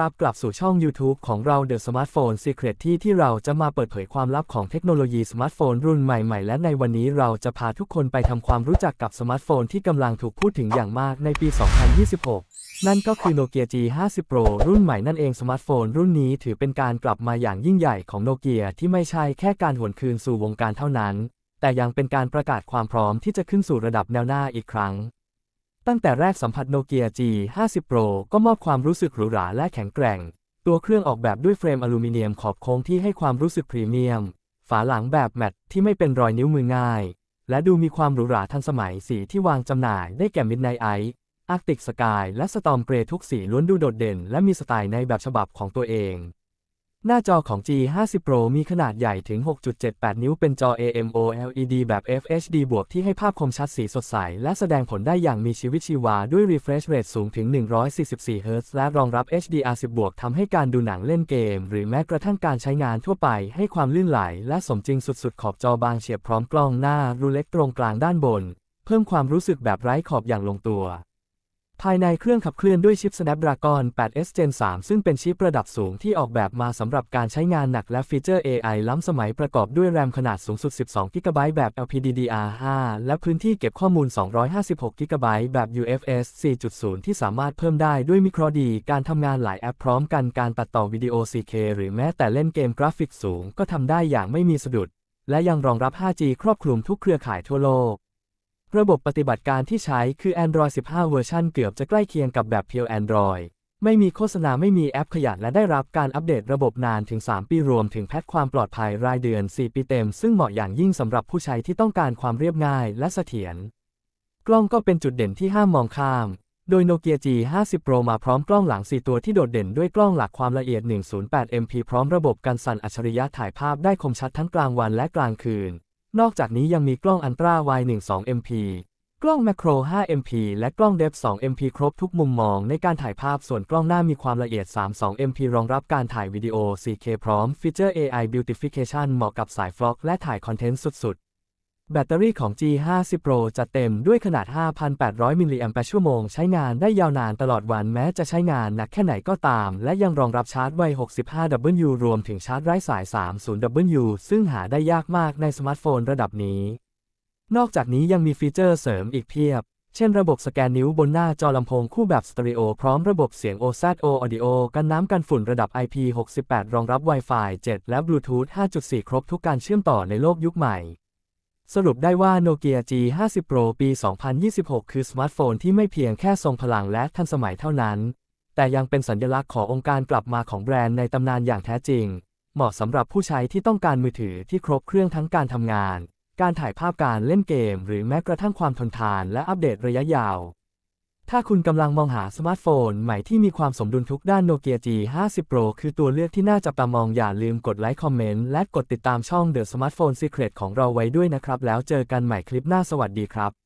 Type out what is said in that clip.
รับกลับสู่ช่อง YouTube ของเรา The Smartphone Secret ที่ที่เราจะมาเปิดเผยความลับของเทคโนโลยีสมาร์ทโฟนรุ่นใหม่ ๆ และในวันนี้เราจะพาทุกคนไปทำความรู้จักกับสมาร์ทโฟนที่กำลังถูกพูดถึงอย่างมากในปี 2026 นั่นก็คือ Nokia G50 Pro รุ่นใหม่นั่นเองสมาร์ทโฟนรุ่นนี้ถือเป็นการกลับมาอย่างยิ่งใหญ่ของโนเกียที่ไม่ใช่แค่การหวนคืนสู่วงการเท่านั้น แต่ยังเป็นการประกาศความพร้อมที่จะขึ้นสู่ระดับแนวหน้าอีกครั้ง ตั้งแต่แรกสัมผัสโนเกีย G50 Pro ก็มอบความรู้สึกหรูหราและแข็งแกร่ง ตัวเครื่องออกแบบด้วยเฟรมอลูมิเนียมขอบโค้งที่ให้ความรู้สึกพรีเมียม ฝาหลังแบบแมตต์ที่ไม่เป็นรอยนิ้วมือง่าย และดูมีความหรูหราทันสมัยสีที่วางจำหน่ายได้แก่ Midnight Ice Arctic Sky และ Storm Grey ทุกสีล้วนดูโดดเด่น และมีสไตล์ในแบบฉบับของตัวเอง หน้าจอของ G50 Pro มีขนาดใหญ่ถึง 6.78 นิ้วเป็นจอ AMOLED แบบ FHD บวกที่ให้ภาพคมชัดสีสดใส และแสดงผลได้อย่างมีชีวิตชีวา ด้วย refresh rate สูงถึง 144 Hz และรองรับ HDR10 บวกทำให้การดูหนังเล่นเกม หรือแม้กระทั่งการใช้งานทั่วไป ให้ความลื่นไหล และสมจริงสุดๆ ขอบจอบางเฉียบพร้อมกล้องหน้ารูเล็กตรงกลางด้านบน เพิ่มความรู้สึกแบบไร้ขอบอย่างลงตัว ภายในเครื่องขับเคลื่อนด้วยชิป Snapdragon 8S Gen 3 ซึ่งเป็นชิประดับสูงที่ออกแบบมาสำหรับการใช้งานหนักและฟีเจอร์ AI ล้ำสมัยประกอบด้วยแรมขนาดสูงสุด 12 GB แบบ LPDDR5 และพื้นที่เก็บข้อมูล 256 GB แบบ UFS 4.0 ที่สามารถเพิ่มได้ด้วยมิโครดีการทำงานหลายแอปพร้อมกันการตัดต่อวิดีโอ 4K หรือแม้แต่เล่นเกมกราฟิกสูงก็ทำได้อย่างไม่มีสะดุด และยังรองรับ 5G ครอบคลุมทุกเครือข่ายทั่วโลก ระบบปฏิบัติการที่ใช้คือ Android 15 เวอร์ชันเกือบจะใกล้เคียงกับแบบเพียว Android ไม่มีโฆษณาไม่มีแอปขยันและได้รับการอัปเดตระบบนานถึง 3 ปีรวมถึงแพทความปลอดภัยรายเดือน 4 ปีเต็ม ซึ่งเหมาะอย่างยิ่งสำหรับผู้ใช้ที่ต้องการความเรียบง่ายและเสถียร กล้องก็เป็นจุดเด่นที่ห้ามมองข้าม โดย Nokia G50 Pro มาพร้อมกล้องหลัง 4 ตัวที่โดดเด่นด้วยกล้องหลักความละเอียด 108 MP พร้อมระบบกันสั่นอัจฉริยะถ่ายภาพได้คมชัดทั้งกลางวันและกลางคืน นอกจากนี้ยังมีกล้องอันตราไว12 MP กล้องแมคโคร5 MP และกล้องเดฟ2 MP ครบทุกมุมมองในการถ่ายภาพส่วนกล้องหน้ามีความละเอียด 32 MP รองรับการถ่ายวิดีโอ 4K พร้อมฟีเจอร์ AI Beautification เหมาะกับสายฟล็อกและถ่ายคอนเทนต์สุดๆ แบตเตอรี่ของ G50 Pro จะเต็มด้วยขนาด 5,800 มิลลิแอมป์ชั่วโมง ใช้งานได้ยาวนานตลอดวันแม้จะใช้งานหนักแค่ไหนก็ตาม และยังรองรับชาร์จไว 65W รวมถึงชาร์จไร้สาย 30W ซึ่งหาได้ยากมากในสมาร์ทโฟนระดับนี้ นอกจากนี้ยังมีฟีเจอร์เสริมอีกเพียบ เช่นระบบสแกนนิ้วบนหน้าจอลำโพงคู่แบบสเตอริโอพร้อมระบบเสียง OZO Audio กันน้ำกันฝุ่นระดับ IP68 รองรับ Wi-Fi 7 และ Bluetooth 5.4 ครบทุกการเชื่อมต่อในโลกยุคใหม่ สรุปได้ว่า Nokia G50 Pro ปี 2026 คือสมาร์ทโฟนที่ไม่เพียงแค่ทรงพลังและทันสมัยเท่านั้น แต่ยังเป็นสัญลักษณ์ขององค์การกลับมาของแบรนด์ในตำนานอย่างแท้จริง เหมาะสำหรับผู้ใช้ที่ต้องการมือถือที่ครบเครื่องทั้งการทำงาน การถ่ายภาพการเล่นเกม หรือแม้กระทั่งความทนทานและอัปเดตระยะยาว ถ้าคุณกำลังมองหาสมาร์ทโฟนใหม่ที่มีความสมดุลทุกด้านโนเกีย G50 Pro คือตัวเลือกที่น่าจับตามองอย่าลืมกดไลค์คอมเมนต์และกดติดตามช่อง The Smartphone Secret ของเราไว้ด้วยนะครับ แล้วเจอกันใหม่คลิปหน้าสวัสดีครับ